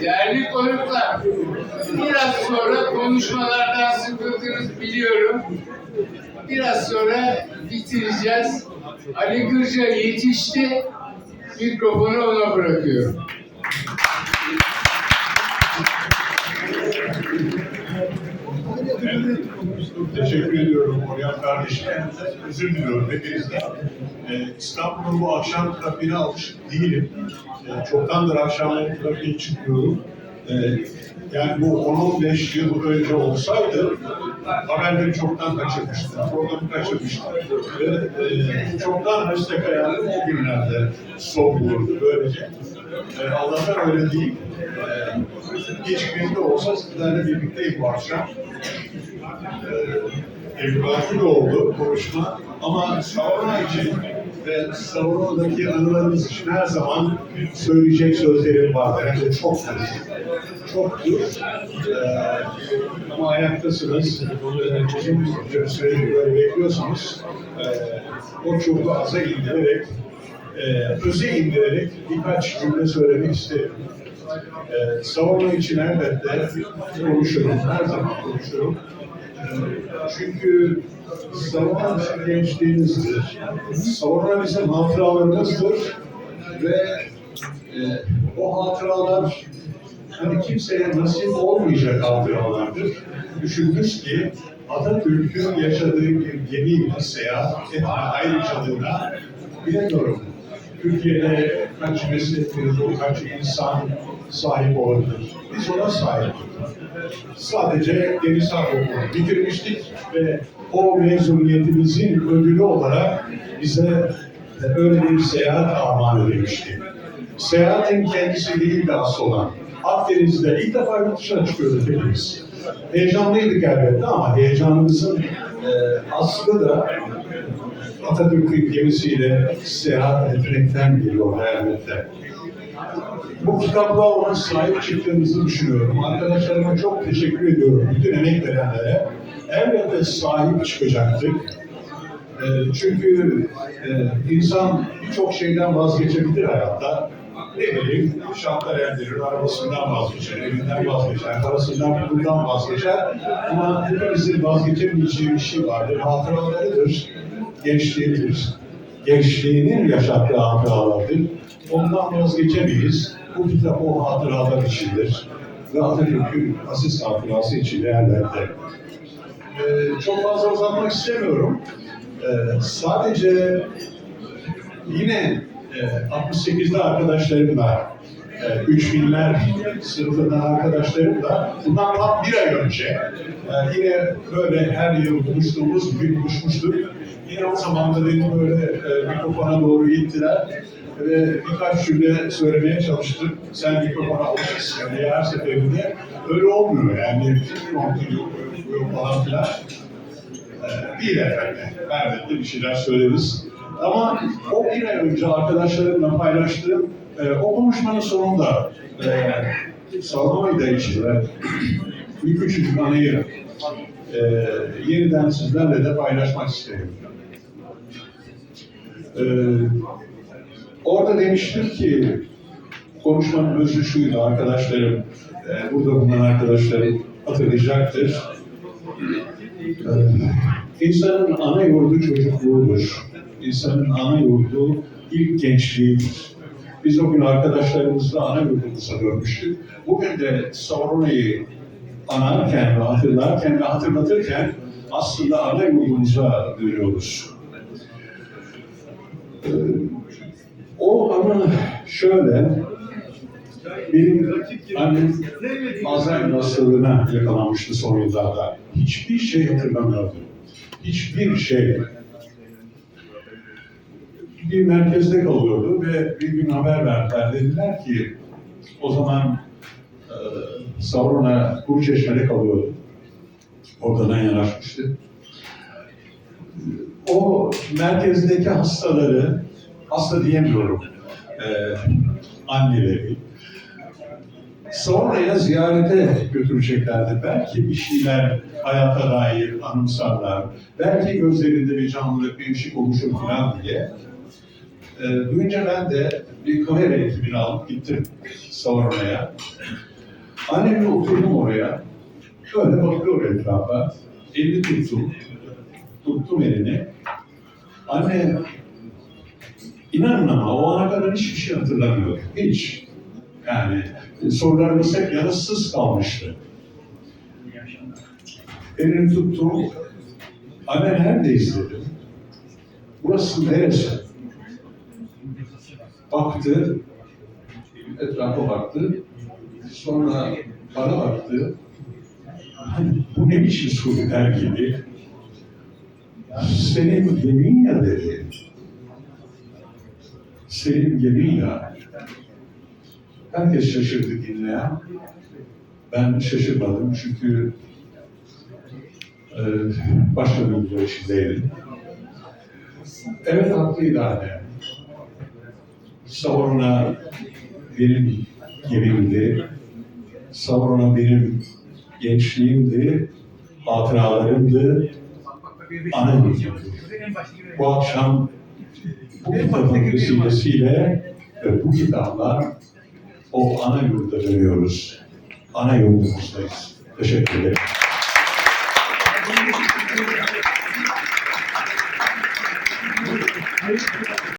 Değerli konuklar, biraz sonra konuşmalardan sıkıldınız biliyorum. Biraz sonra bitireceğiz. Ali Kırca yetişti. Mikrofonu ona bırakıyorum. Teşekkür ediyorum Oryan kardeşime. Özür diliyorum hepinizden. Ee, İstanbul'un bu akşam trafiğine alışık değilim. Ee, çoktandır akşamları trafiğe çıkıyorum. Ee, yani bu 10-15 yıl önce olsaydı haberleri çoktan kaçırmıştım, programı kaçırmıştım. Ve e, çoktan meslek hayatım o günlerde son bulurdu böylece. E, Allah'tan öyle değil. E, gecikmeli olsa sizlerle birlikteyim bu akşam evrakı da oldu konuşma ama Savrona için ve Savrona'daki anılarımız için her zaman söyleyecek sözlerim vardır. Hem de çoktur. Çoktur. Ee, ama ayaktasınız. Ee, Uzun süredir böyle bekliyorsanız e, o çoğu aza indirerek e, öze indirerek birkaç cümle söylemek isterim. Ee, savunma için elbette konuşurum, her zaman konuşurum. Çünkü savunma bizim gençliğimizdir. Savunma bizim hatıralarımızdır ve e, o hatıralar hani kimseye nasip olmayacak hatıralardır. Düşünmüş ki Atatürk'ün yaşadığı bir gemiyle seyahat etme ayrıcalığına bilemiyorum. Türkiye'de kaç meslek grubu, kaç insan sahip olabilir? Biz ona sahibiz. Sadece Deniz Okulu'nu bitirmiştik ve o mezuniyetimizin ödülü olarak bize e, öyle bir seyahat armağan edilmişti. Seyahatin kendisi değil de asıl olan. Akdeniz'de ilk defa yurt dışına çıkıyorduk hepimiz. Heyecanlıydık elbette ama heyecanımızın e, aslı da Atatürk'ün gemisiyle seyahat etmekten geliyor elbette. Bu kitapla ona sahip çıktığımızı düşünüyorum. Arkadaşlarıma çok teşekkür ediyorum. Bütün emek verenlere. Elbette sahip çıkacaktık. E, çünkü e, insan birçok şeyden vazgeçebilir hayatta. Ne bileyim, şartlar eldirir, arabasından vazgeçer, evinden vazgeçer, parasından, pulundan vazgeçer. Ama hepimizin vazgeçemeyeceği bir şey vardır. Hatıralarıdır, gençliğidir. Gençliğinin yaşattığı hatıralardır. Ondan vazgeçemeyiz. Bu kitap o hatıralar içindir. Ve Atatürk'ün aziz hatırası için elbette. Ee, çok fazla uzatmak istemiyorum. Ee, sadece yine e, 68'de arkadaşlarımla, e, 3000'ler sınıfından arkadaşlarımla bundan tam bir ay önce e, yine böyle her yıl buluştuğumuz gibi buluşmuştuk. Yine o zaman da beni böyle e, mikrofona doğru ittiler ve birkaç cümle söylemeye çalıştım. Sen mikrofona alışırsın diye her seferinde. Öyle olmuyor yani. Yok falan filan. Ee, değil efendim. Elbette bir şeyler söyleriz. Ama o bir ay önce arkadaşlarımla paylaştığım e, o konuşmanın sonunda e, da içinde bir küçük anıyı e, yeniden sizlerle de paylaşmak isterim. E, orada demiştim ki konuşmanın özü şuydu arkadaşlarım, e, burada bulunan arkadaşlarım hatırlayacaktır. Ee, İnsanın ana yurdu çocukluğudur. İnsanın ana yurdu ilk gençliğidir. Biz o gün arkadaşlarımızla ana yurdumuza dönmüştük. Bugün de Saurona'yı anarken ve hatırlarken ve hatırlatırken aslında ana yurdumuza dönüyoruz. Ee, o anı şöyle, benim annem Alzheimer hastalığına yakalanmıştı son yıllarda. Hiçbir şey hatırlamıyordu. Hiçbir şey. Bir merkezde kalıyordu ve bir gün haber verdiler. Dediler ki o zaman e, Savrona Kuruçeşme'de kalıyordu. Oradan yanaşmıştı. O merkezdeki hastaları, hasta diyemiyorum, e, anneleri, sonraya ziyarete götüreceklerdi. Belki bir şeyler hayata dair anımsarlar. Belki gözlerinde bir canlılık, bir ışık oluşur falan diye. E, duyunca ben de bir kamera ekibini alıp gittim Savarna'ya. Annemle oturdum oraya. Şöyle bakıyor etrafa. Elini tuttum. Tuttum elini. Anne inanın ama o ana kadar hiçbir şey hatırlamıyor. Hiç. Yani e, sorularımız hep yanıtsız kalmıştı. Elini tuttum. Anne neredeyiz dedim. Burası neresi? Baktı. Etrafa baktı. Sonra bana baktı. Hani bu ne biçim soru der gibi. Senin gemin ya dedi. Senin gemin ya. Herkes şaşırdı dinleyen. Ben şaşırmadım çünkü e, başka duygular içindeydim. Evet haklıydı anne. Savruna benim gemimdi. Savruna benim gençliğimdi, hatıralarımdı, annemdi. Bu akşam bu kitabın vesilesiyle ve bu kitaplar o ana yurda dönüyoruz. Ana yurdumuzdayız. Teşekkür ederim.